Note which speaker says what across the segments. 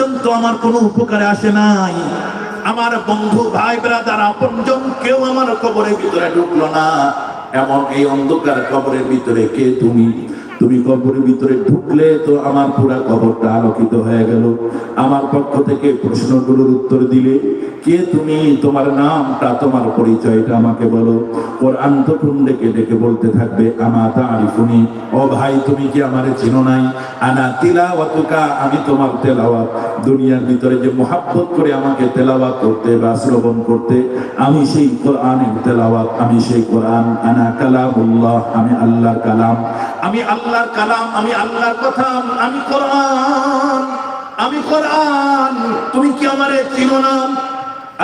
Speaker 1: পর্যন্ত আমার কোনো উপকারে আসে নাই। আমার বন্ধু, ভাই, ব্রাদার, আপনজন কেউ আমার কবরের ভিতরে ঢুকলো না। এমন এই অন্ধকার কবরের ভিতরে কে তুমি? তুমি কবরের ভিতরে ঢুকলে তো আমার পুরা কবরটা আলোকিত হয়ে গেল। আমার পক্ষ থেকে প্রশ্নগুলোর উত্তর দিলে, কে তুমি? তোমার নামটা, তোমার পরিচয়টা আমাকে বলো। কোরআন তখন ডেকে ডেকে বলতে থাকবে, আমা তারিফুনি? ও ভাই, তুমি কি আমারে চিনো নাই? আনা তিলাওয়াতুকা, আমি তোমার তেলাওয়াত। দুনিয়ার ভিতরে যে মোহাব্বত করে আমাকে তেলাওয়াত করতে বা শ্রবণ করতে, আমি সেই কোরআনের তেলাওয়াত, আমি সেই কোরআন। আনা কালামুল্লাহ, আমি আল্লাহর কালাম। আমি আল্লাহর কালাম, আমি আল্লাহর কথা, আমি কোরআন আমি কোরআন। তুমি কি আমারে চিনো না?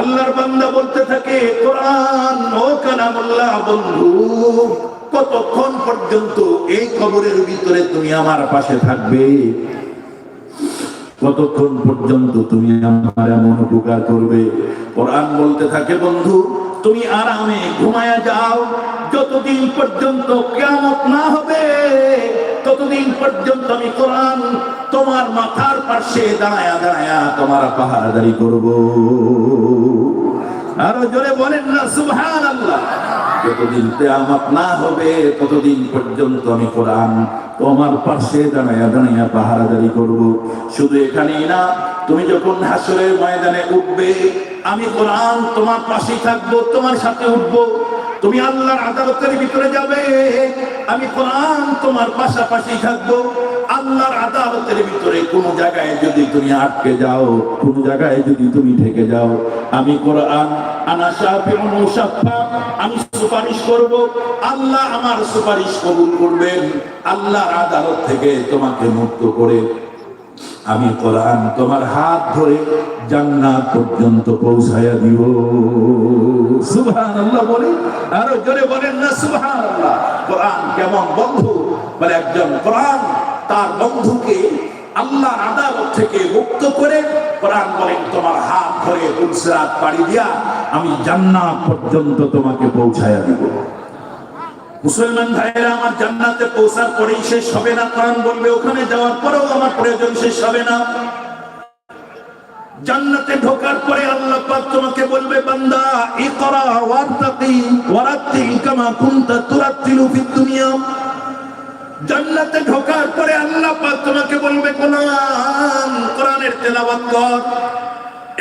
Speaker 1: আল্লাহর বান্দা বলতে থাকে, কোরআন, ও কালামুল্লাহ বন্ধু, কতক্ষণ পর্যন্ত এই কবরের ভিতরে তুমি আমার পাশে থাকবে? কতক্ষণ পর্যন্ত তুমি আমার এমন উপকার করবে? কোরআন বলতে থাকে, বন্ধু, তুমি আরামে ঘুমায়া যাও, যতদিন পর্যন্ত কেমন না হবে ততদিন পর্যন্ত আমি কোরআন তোমার মাথার পাশে দাঁড়ায়া দাঁড়ায়া তোমার পাহারাদারি করব। আরও জোরে বলেন না সুবহান আল্লাহ যতদিন কেয়ামত না হবে, ততদিন পর্যন্ত আমি কোরআন তোমার পাশে দাঁড়াইয়া দাঁড়াইয়া পাহারাদারি করব। শুধু এখানেই না, তুমি যখন হাসরের ময়দানে উঠবে, আমি কোরআন তোমার পাশেই থাকব, তোমার সাথে উঠবো। তুমি আল্লাহর আদালতের ভিতরে যাবে। আমি কোরআন তোমার পাশাপাশি থাকব। আল্লাহর আদালতের ভিতরে কোন জায়গায় যদি তুমি আটকে যাও, কোন জায়গায় যদি তুমি থেকে যাও, আমি কোরআন আমি সুপারিশ করব। আল্লাহ আমার সুপারিশ কবুল করবেন। আল্লাহর আদালত থেকে তোমাকে মুক্ত করে আমি কোরআন তোমার হাত ধরে জান্নাত পর্যন্ত পৌঁছায়া দিব। সুবহানাল্লাহ বলে, আরও জোরে বলেন না, সুবহানাল্লাহ। কোরআন কেমন বন্ধু? বলে একজন কোরআন তার বন্ধুকে আল্লাহর আদালত থেকে মুক্ত করে কোরআন বলেন, তোমার হাত ধরে পুলসরাত পাড়ি দিয়া আমি জান্নাত পর্যন্ত তোমাকে পৌঁছায়া দিব। মুসলমান ভাইয়েরা, আমার জান্নাতে পৌঁছার পরেই শেষ হবে না। কোরআন বলবে, ওখানে যাওয়ার পরেও আমার প্রয়োজন শেষ হবে না। জান্নাতে ঢোকার পরে আল্লাহ পাক তোমাকে বলবে, বান্দা, ইকরা ওয়ারতাকি ওয়ারাত্তিল কামা কুনতা তুরাত্তিলু ফিদ দুনিয়া। জান্নাতে ঢোকার পরে আল্লাহ পাক তোমাকে বলবে, কোরআন, কোরআনের তেলাওয়াত কর।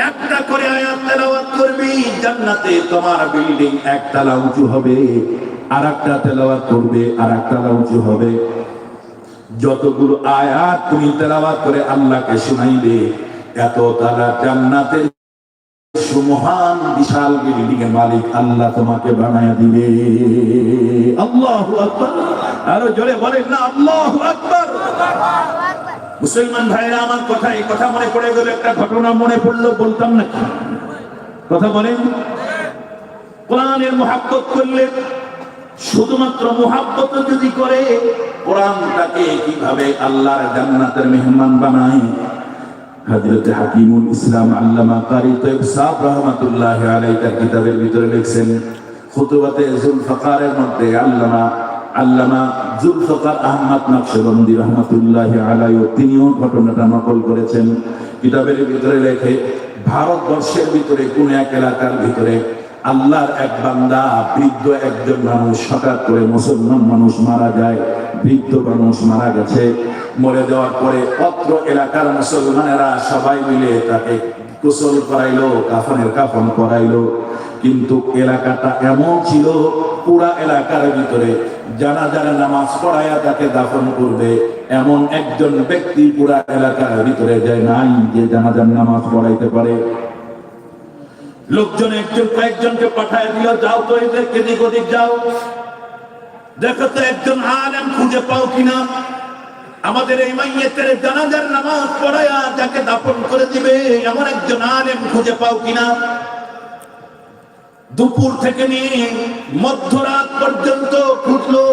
Speaker 1: একটা করে আয়াত তেলাওয়াত করবি, জান্নাতে তোমার বিল্ডিং একতলা উঁচু হবে। আর একটা তেলাওয়াত করবে আর একটা উঁচু হবে। যতগুলো আয়াত তুমি তেলাওয়াত করে আল্লাহকে শুনাইবে, এত তারা জান্নাতে সুমহান বিশাল বিল্ডিং মালিক আল্লাহ তোমাকে বানায়া দিবে। আল্লাহু আরও জোরে বলেন না, আল্লাহু আকবার। মুসলমান ভাইরা আমার কথা, এই কথা মনে পড়ে গেল, একটা ঘটনা মনে পড়ল, বলতাম না কথা বলেন। কোরআনের মহাব্বত করলে শুধুমাত্র মোহাব্বত যদি করে কোরআনটাকে কীভাবে আল্লাহর জান্নাতের মেহমান বানায়? হযরত হাকিমুল ইসলাম আল্লামা কারি তৈব সাহেব রহমাতুল্লাহ আলাইহি তার কিতাবের ভিতরে লিখছেন, খুতুবাতে জুলফাকারের মধ্যে আল্লামা আল্লামা জুলফাকার আহমদ নকশবন্দি রহমাতুল্লাহ আলাইহি তিনিও ঘটনাটা নকল করেছেন। কিতাবের ভিতরে লেখে, ভারতবর্ষের ভিতরে কোন এক এলাকার ভিতরে আল্লাহর এক বান্দা বৃদ্ধ একজন মানুষ, হঠাৎ করে মুসলমান মানুষ মারা যায়, বৃদ্ধ মানুষ মারা গেছে। মরে যাওয়ার পরে অত্র এলাকার মুসলমানেরা সবাই মিলে তাকে কুশল করাইলো, কাফনের কাফন করাইলো কিন্তু এলাকাটা এমন ছিল, পুরা এলাকার ভিতরে জানা জানা নামাজ পড়াইয়া তাকে দাফন করবে, এমন একজন ব্যক্তি পুরা এলাকার ভিতরে যায় নাই যে জানাজার নামাজ পড়াইতে পারে। লোকজন একজন কয়েকজনকে পাঠায় দিল, যাও তো এদের কেদিক ওদিক যাও। দেখো তো একজন আলেম খুঁজে পাও কিনা। আমাদের এই মাইয়েতের জানাজার নামাজ পড়ায়া যাকে দাপন করে দিবে, এমন একজন আলেম খুঁজে পাও কিনা? দুপুর থেকে নিয়ে মধ্যরাত পর্যন্ত খুঁজলো,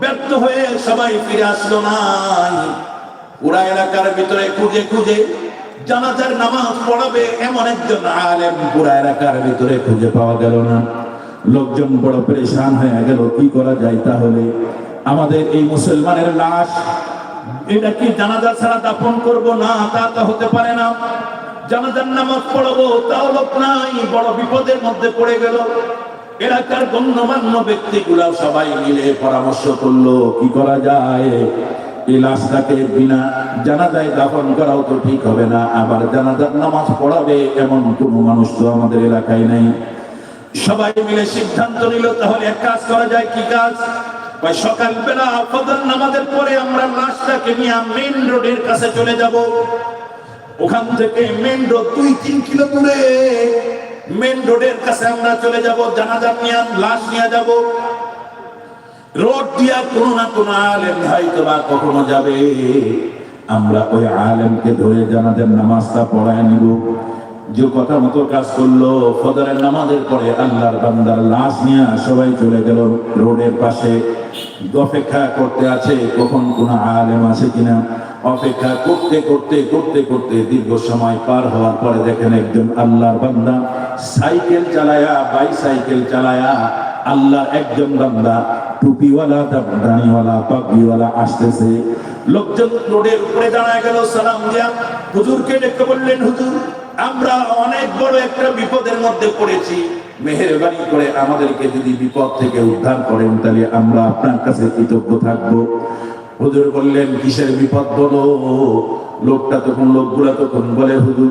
Speaker 1: ব্যর্থ হয়ে সবাই ফিরে আসলো না পুরা এলাকার ভিতরে খুঁজে খুঁজে জানাজার নামাজ পড়াবে এমন একজন আলেম পুরা এলাকার ভিতরে খুঁজে পাওয়া গেল না। লোকজন বড় পরেশান হয়ে গেল, কি করা যায় তাহলে? আমাদের এই মুসলমানের লাশ, এটা কি জানাজা ছাড়া দাফন করব না, তা তো হতে পারে না। জানাজার নামাজ পড়াবো, তাও লোক নাই, বড় বিপদের মধ্যে পড়ে গেল। এলাকার গণ্যমান্য ব্যক্তিগুলা সবাই মিলে পরামর্শ করল, কি করা যায়? এই লাশটাকে বিনা জানাজায় দাফন করাও তো ঠিক হবে না। আবার জানাজার নামাজ পড়াবে এমন কোনো মানুষ তো আমাদের এলাকায় নেই। সবাই মিলে সিদ্ধান্ত নিল, তাহলে এক কাজ করা যায়, কি কাজ? সকালবেলা ফজর নামাজের পরে আমরা লাশটাকে নিয়ে মেইন রোডের কাছে চলে যাব। ওখান থেকে মেইন রোড দুই তিন কিলো দূরে। মেইন রোডের কাছে আমরা চলে যাব, জানাজা নিয়ে, লাশ নিয়ে যাব। রোড দিয়া কোনো না কোনো আলেম হয়তো বা কখনো যাবে। আমরা ওই আলেমকে ধরে জানাজার নামাজটা পড়ায় নিব। যে কথা মতো কাজ করল ফদরের নামাজের পরে আল্লাহর বান্দার লাশ নিয়ে সবাই চলে গেল রোডের পাশে। অপেক্ষা করতে আছে, কখন কোন আলেম আছে কিনা। অপেক্ষা করতে করতে করতে করতে দীর্ঘ সময় পার হওয়ার পরে দেখেন একজন আল্লাহর বান্দা সাইকেল চালায়া, বাইসাইকেল চালায়া আল্লাহ একজন বান্দা টুপিওয়ালা দাড়িওয়ালা পাগড়িওয়ালা আসতেছে। লোকজন রোডের উপরে দাঁড়ায় গেল, সালাম দিয়া, হুজুরকে ডেকে বললেন, হুজুর, আমরা অনেক বড় একটা বিপদের মধ্যে পড়েছি। মেহেরবানি করে আমাদেরকে যদি বিপদ থেকে উদ্ধার করেন, তাহলে আমরা আপনার কাছে কৃতজ্ঞ থাকব। হুজুর বললেন, কিসের বিপদ বলো? লোকটা তখন, লোকগুলা তখন বলে, হুজুর,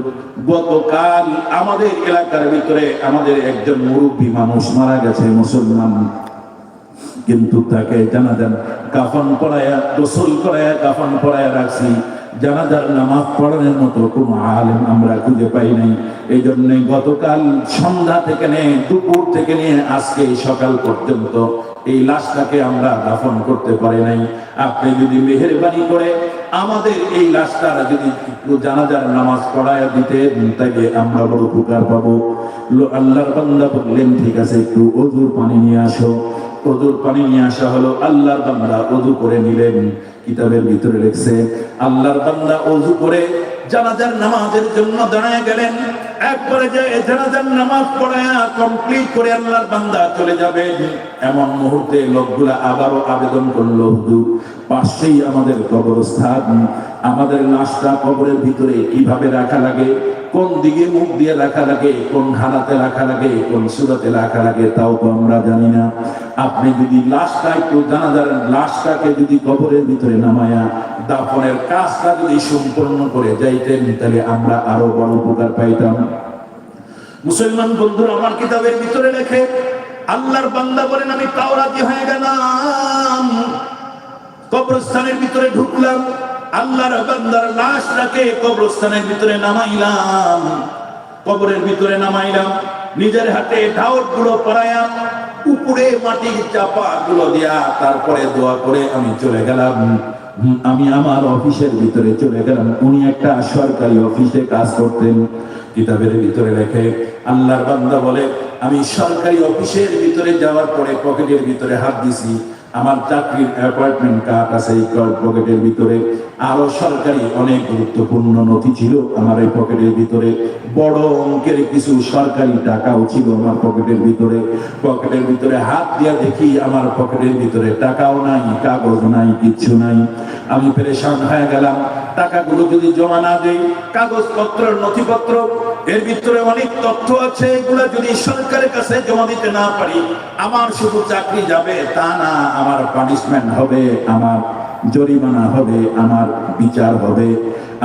Speaker 1: গতকাল আমাদের এলাকার ভিতরে আমাদের একজন মুরব্বী মানুষ মারা গেছে, মুসলমান কিন্তু তাকে জানাজান কাফন পড়ায়া গোসল করায়া কাফন পড়ায়া রাখছি। জানাজার নামাজ পড়ানোর মতো কোন আলেম আমরা খুঁজে পাই নাই। এই জন্য গতকাল সন্ধ্যা থেকে নিয়ে, দুপুর থেকে নিয়ে, আজকে সকাল পর্যন্ত এই লাশটাকে আমরা দাফন করতে পারি নাই। আপনি যদি মেহেরবানি করে আমাদের এই লাশটা যদি জানাজার নামাজ পড়ায় দিতে তাকে আমরা বড় উপকার পাবো। আল্লাহর বান্দা বললেন, ঠিক আছে, একটু অজুর পানি নিয়ে আসো। অজুর পানি নিয়ে আসা হলো। আল্লাহর বান্দা অজু করে নিলেন। কিতাবের ভিতরে লেখছে, আল্লাহর বান্দা অজু করে জানাজার নামাজের জন্য দাঁড়ায় গেলেন। একবারে যে নামাজ কমপ্লিট করে আল্লাহর বান্দা চলে যাবে, এমন মুহূর্তে লোকগুলা আবারও আবেদন করল পাশেই আমাদের কবরস্থান, আমাদের কবরের ভিতরে কীভাবে রাখা লাগে, কোন দিকে মুখ দিয়ে রাখা লাগে, কোন হালাতে রাখা লাগে, কোন সুরাতে রাখা লাগে, তাও তো আমরা জানি না। আপনি যদি লাশটা একটু জানাজার লাশটাকে যদি কবরের ভিতরে নামায়া দাফনের কাজটা যদি সম্পূর্ণ করে যাইতেন, তাহলে আমরা আরও বড় উপকার পাইতাম। মুসলমান বন্ধুরা, আমার কিতাবের ভিতরে লেখে, আল্লাহর বান্দা বলেন, আমি তাও রাজি হয়ে গেলাম। কবরস্থানের ভিতরে ঢুকলাম, আল্লাহর বান্দার লাশ রাখে কবরস্থানের ভিতরে নামাইলাম। কবরের ভিতরে নামাইলাম, নিজের হাতে ঢাউটগুলো পরায়াম উপরে মাটির চাপা গুলো দিয়া তারপরে দোয়া করে আমি চলে গেলাম। আমি আমার অফিসের ভিতরে চলে গেলাম। উনি একটা সরকারি অফিসে কাজ করতেন, কিতাবের ভিতরে রেখে। আল্লাহর বান্দা বলে, আমি সরকারি অফিসের ভিতরে যাওয়ার পরে পকেটের ভিতরে হাত দিছি। আমার চাকরির অ্যাপয়েন্টমেন্ট কার্ড আছে এই পকেটের ভিতরে। আরও সরকারি অনেক গুরুত্বপূর্ণ নথি ছিল আমার এই পকেটের ভিতরে। বড় অঙ্কের কিছু সরকারি টাকাও ছিল আমার পকেটের ভিতরে। পকেটের ভিতরে হাত দিয়া দেখি আমার পকেটের ভিতরে টাকাও নাই, কাগজ নাই, কিচ্ছু নাই। আমি পেরেশান হয়ে গেলাম। টাকাগুলো যদি জমা না দেই কাগজপত্র নথিপত্র, এর ভিতরে অনেক তথ্য আছে, এগুলো যদি সরকারের কাছে জমা দিতে না পারি, আমার শুধু চাকরি যাবে, তা না, আমার পানিশমেন্ট হবে, আমার জরিমানা হবে, আমার বিচার হবে।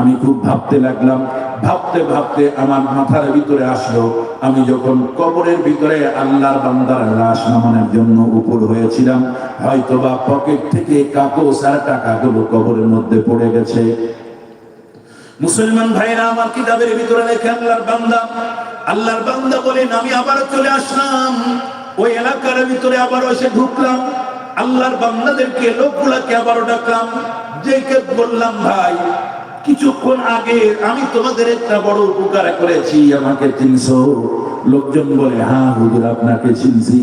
Speaker 1: আমি খুব ভাবতে লাগলাম ভাবতে ভাবতে আমার মাথার ভিতরে আসলো, আমি যখন কবরের ভিতরে আল্লাহর বান্দার লাশ নামানোর জন্য উপর হয়েছিলাম, হয়তোবা পকেট থেকে কাগজ আর টাকাগুলো কবরের মধ্যে পড়ে গেছে। মুসলমান ভাইরা, আমার কিতাবের ভিতরে লেখে আল্লাহর বান্দা আল্লাহর বান্দা বলেন, আমি আবার চলে আসলাম। ওই এলাকার ভিতরে আবার এসে ঢুকলাম। আল্লাহর বান্দাদেরকে, লোকগুলাকে আবারও ডাকলাম। যেকে বললাম, ভাই কিছুক্ষণ আগে আমি তোমাদের একটা বড় উপকার করেছি, আমাকে চিনছো? লোকজন বলে হ্যাঁ হুজুর, আপনাকে চিনছি।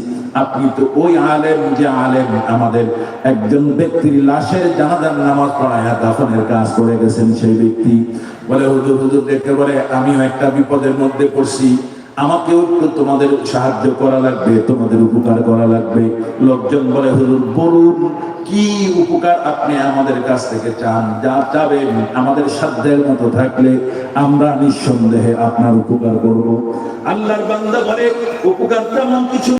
Speaker 1: আপনি তো ওই আলেম, যে আলেম আমাদের একজন ব্যক্তির লাশের জানাজার নামাজ পড়ায় দাফনের কাজ করে গেছেন সেই ব্যক্তি। বলে, হুজুর হুজুর দেখতে বলে, আমিও একটা বিপদের মধ্যে পড়ছি। আমাকেও একটু তোমাদের সাহায্য করা লাগবে, তোমাদের উপকার করা লাগবে। লোকজন বলে, হুজুর, বলুন, কি উপকার আপনি আমাদের কাছ থেকে চান? যা চাবেন আমাদের সাধ্যের মতো থাকলে আমরা নিঃসন্দেহে আপনার উপকার করব। আল্লাহর বান্দা বলে, উপকার তেমন কিছু